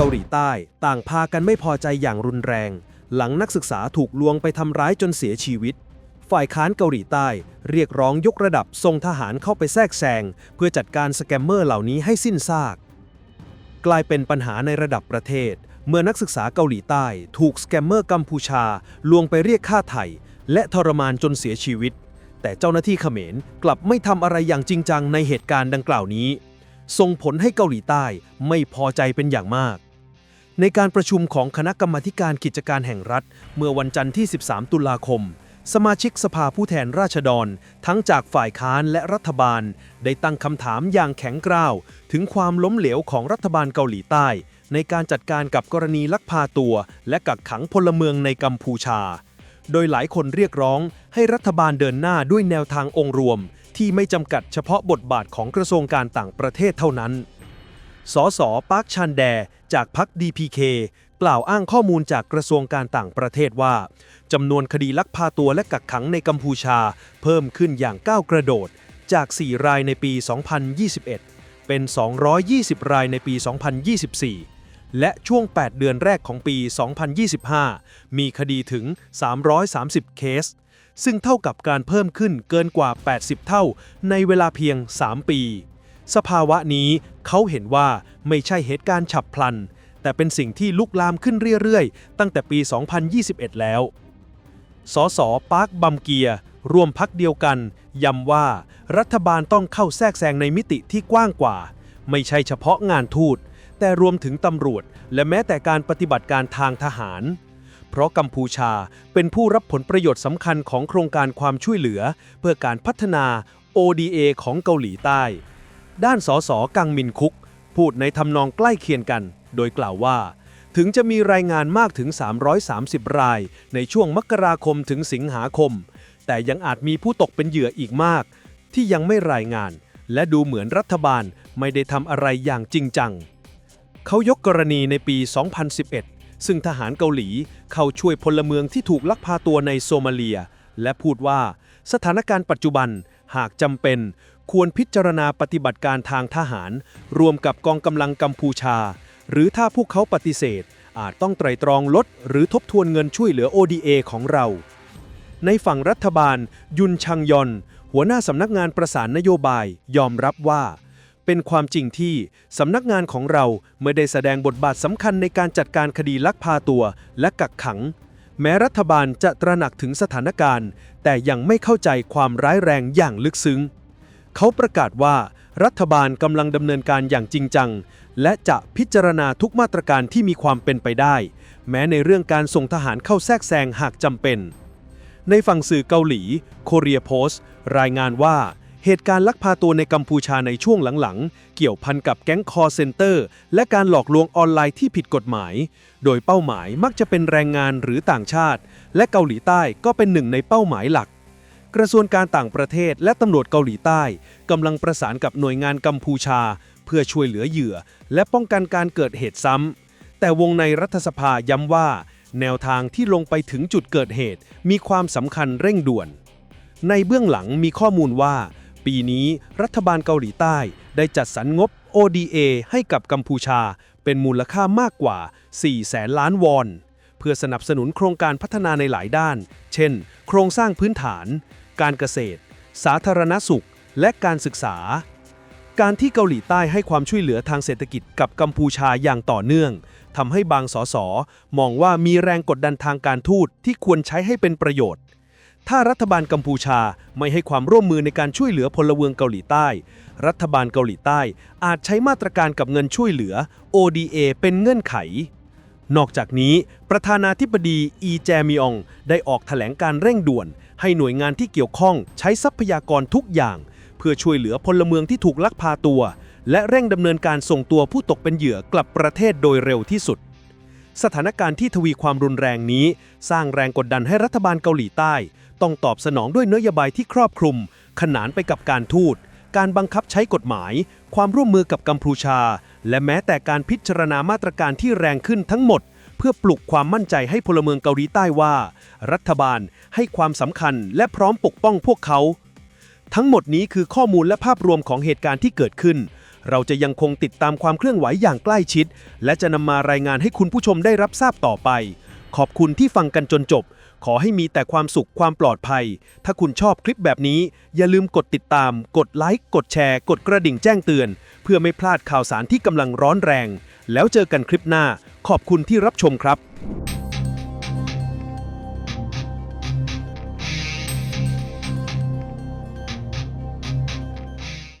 เกาหลีใต้ ต่างพากันไม่พอใจอย่างรุนแรง หลังนักศึกษาถูกลวงไปทำร้ายจนเสียชีวิต ฝ่ายค้านเกาหลีใต้ เรียกร้องยกระดับส่งทหารเข้าไปแทรกแซงเพื่อจัดการสแกมเมอร์เหล่านี้ให้สิ้นซาก กลายเป็นปัญหาในระดับประเทศ เมื่อนักศึกษาเกาหลีใต้ ถูกสแกมเมอร์กัมพูชาลวงไปเรียกค่าไถ่และทรมานจนเสียชีวิต แต่เจ้าหน้าที่เขมรกลับไม่ทำอะไรอย่างจริงจังในเหตุการณ์ดังกล่าวนี้ส่งผลให้เกาหลีใต้ไม่พอใจเป็นอย่างมาก ในการประชุมของคณะกรรมาการกิจการแห่งรัฐ เมื่อวันจันทร์ที่ 13 ตุลาคม สมาชิกสภาผู้แทนราษฎร ทั้งจากฝ่ายค้านและรัฐบาล ได้ตั้งคำถามอย่างแข็งกร้าว ถึงความล้มเหลวของรัฐบาลเกาหลีใต้ ในการจัดการกับกรณีลักพาตัว และกักขังพลเมืองในกัมพูชา โดยหลายคนเรียกร้องให้รัฐบาลเดินหน้าด้วยแนวทางองค์รวม ที่ไม่จำกัดเฉพาะบทบาทของกระทรวงการต่างประเทศเท่านั้นสสปาร์คชันแด จากพรรค DPK กล่าวอ้างข้อมูลจากกระทรวงการต่างประเทศว่าจำนวนคดีลักพาตัวและกักขังในกัมพูชา เพิ่มขึ้นอย่างก้าวกระโดด จาก 4 รายในปี 2021 เป็น 220 รายในปี 2024 และช่วง 8 เดือนแรกของปี 2025 มีคดีถึง 330 เคส ซึ่งเท่ากับการเพิ่มขึ้นเกินกว่า 80 เท่าในเวลาเพียง 3 ปี สภาวะนี้เขาเห็นว่าไม่ใช่เหตุการณ์ฉับพลัน แต่เป็นสิ่งที่ลุกลามขึ้นเรื่อยๆ ตั้งแต่ปี 2021 แล้ว สสปาร์คบัมเกียร์รวมพักเดียวกัน ย้ำว่ารัฐบาลต้องเข้าแทรกแซงในมิติที่กว้างกว่า ไม่ใช่เฉพาะงานทูต แต่รวมถึงตำรวจ และแม้แต่การปฏิบัติการทางทหาร เพราะกัมพูชาเป็นผู้รับผลประโยชน์สำคัญของโครงการความช่วยเหลือ เพื่อการพัฒนา ODA ของเกาหลีใต้ ด้านสสกังมินคุก พูดในทำนองใกล้เคียงกัน โดยกล่าวว่า ถึงจะมีรายงานมากถึง 330 ราย ในช่วงมกราคมถึงสิงหาคม แต่ยังอาจมีผู้ตกเป็นเหยื่ออีกมาก ที่ยังไม่รายงาน และดูเหมือนรัฐบาลไม่ได้ทำอะไรอย่างจริงจัง เขายกกรณีในปี 2011 ซึ่งทหารเกาหลีเข้าช่วยพลเมืองที่ถูกลักพาตัวในโซมาเลีย และพูดว่าสถานการณ์ปัจจุบันหากจำเป็น ควรพิจารณาปฏิบัติการทางทหาร รวมกับกองกำลังกัมพูชา หรือถ้าพวกเขาปฏิเสธ อาจต้องไตรตรองลด หรือทบทวนเงินช่วยเหลือ ODA ของเรา ในฝั่งรัฐบาล ยุนชังยอน หัวหน้าสำนักงานประสานนโยบาย ยอมรับว่า เป็นความจริงที่สำนักงานของเราไม่ได้แสดงบทบาทสำคัญในการจัดการคดีลักพาตัวและกักขังแม้รัฐบาลจะตระหนักถึงสถานการณ์ แต่ยังไม่เข้าใจความร้ายแรงอย่างลึกซึ้ง เขาประกาศว่ารัฐบาลกำลังดำเนินการอย่างจริงจัง และจะพิจารณาทุกมาตรการที่มีความเป็นไปได้ แม้ในเรื่องการส่งทหารเข้าแทรกแซงหากจำเป็น ในฝั่งสื่อเกาหลี Korea Post รายงานว่าเหตุการณ์ลักพาตัวในกัมพูชาในช่วงหลังๆ เกี่ยวพันกับแก๊งคอเซนเตอร์ และการหลอกลวงออนไลน์ที่ผิดกฎหมาย โดยเป้าหมายมักจะเป็นแรงงานหรือต่างชาติ และเกาหลีใต้ก็เป็นหนึ่งในเป้าหมายหลัก กระทรวงการต่างประเทศและตำรวจเกาหลีใต้กำลังประสานกับหน่วยงานกัมพูชา เพื่อช่วยเหลือเหยื่อ และป้องกันการเกิดเหตุซ้ำ แต่วงในรัฐสภาย้ำว่า แนวทางที่ลงไปถึงจุดเกิดเหตุ มีความสำคัญเร่งด่วน ในเบื้องหลังมีข้อมูลว่า ปีนี้รัฐบาลเกาหลีใต้ ได้จัดสรรงบ ODA ให้กับกัมพูชา เป็นมูลค่ามากกว่า 4 แสนล้านวอน เพื่อสนับสนุนโครงการพัฒนาในหลายด้าน เช่น โครงสร้างพื้นฐาน การเกษตร สาธารณสุข และการศึกษา การที่เกาหลีใต้ให้ความช่วยเหลือทางเศรษฐกิจกับกัมพูชาอย่างต่อเนื่องทำให้บางสสมองว่ามีแรงกดดันทางการทูตที่ควรใช้ให้เป็นประโยชน์ ถ้ารัฐบาลกัมพูชาไม่ให้ความร่วมมือในการช่วยเหลือพลเมืองเกาหลีใต้ รัฐบาลเกาหลีใต้อาจใช้มาตรการกับเงินช่วยเหลือ ODA เป็นเงื่อนไข นอกจากนี้ ประธานาธิบดีอีแจมิองได้ออกแถลงการเร่งด่วน ให้หน่วยงานที่เกี่ยวข้องใช้ทรัพยากรทุกอย่าง เพื่อช่วยเหลือพลเมืองที่ถูกลักพาตัว และเร่งดำเนินการส่งตัวผู้ตกเป็นเหยื่อกลับประเทศโดยเร็วที่สุด สถานการณ์ที่ทวีความรุนแรงนี้ สร้างแรงกดดันให้รัฐบาลเกาหลีใต้ ต้องตอบสนองด้วยนโยบายที่ครอบคลุม ขนานไปกับการทูตการบังคับใช้กฎหมาย ความร่วมมือกับกัมพูชา และแม้แต่การพิจารณามาตรการที่แรงขึ้นทั้งหมด เพื่อปลุกความมั่นใจให้พลเมืองเกาหลีใต้ว่า รัฐบาลให้ความสำคัญและพร้อมปกป้องพวกเขา ทั้งหมดนี้คือข้อมูลและภาพรวมของเหตุการณ์ที่เกิดขึ้น เราจะยังคงติดตามความเคลื่อนไหวอย่างใกล้ชิด และจะนำมารายงานให้คุณผู้ชมได้รับทราบต่อไป ขอบคุณที่ฟังกันจนจบ ขอให้มีแต่ความสุขความปลอดภัย ถ้าคุณชอบคลิปแบบนี้ อย่าลืมกดติดตาม กดไลค์ กดแชร์ กดกระดิ่งแจ้งเตือน เพื่อไม่พลาดข่าวสารที่กำลังร้อนแรง แล้วเจอกันคลิปหน้า ขอบคุณที่รับชมครับ